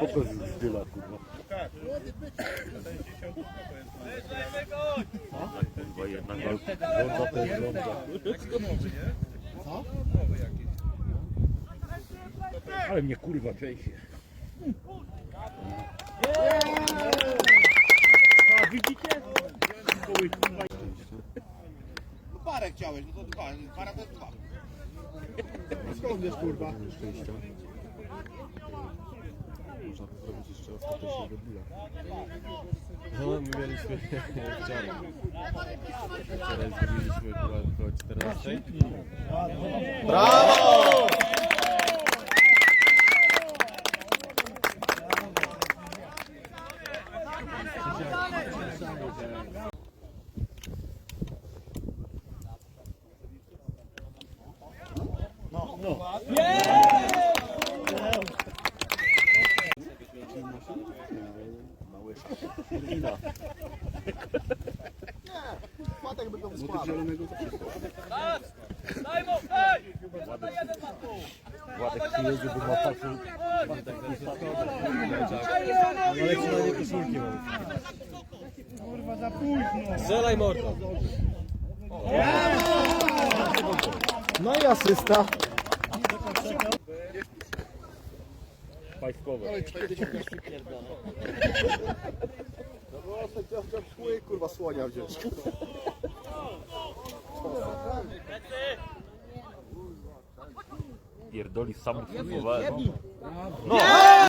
Pokaż zdyla, kurwa. Kurwa, jednak ronda to jest ronda. Ale mnie kurwa przejdzie. A widzicie? No parę chciałeś, no to dwa, para to jest dwa. Skąd wiesz, kurwa? szczęścia. Red Bulla. No, my mieliśmy wczoraj. Wczoraj zrobiliśmy około 14. Patek by go składał. Władek przyjedzie, by ma taką... Ale przynajmniej koszulki mam. Strzelaj mordo! No i asysta. Państwowe. No bo chciał szły, kurwa, słonia wziąć. Pierdoli sam futbolowałem.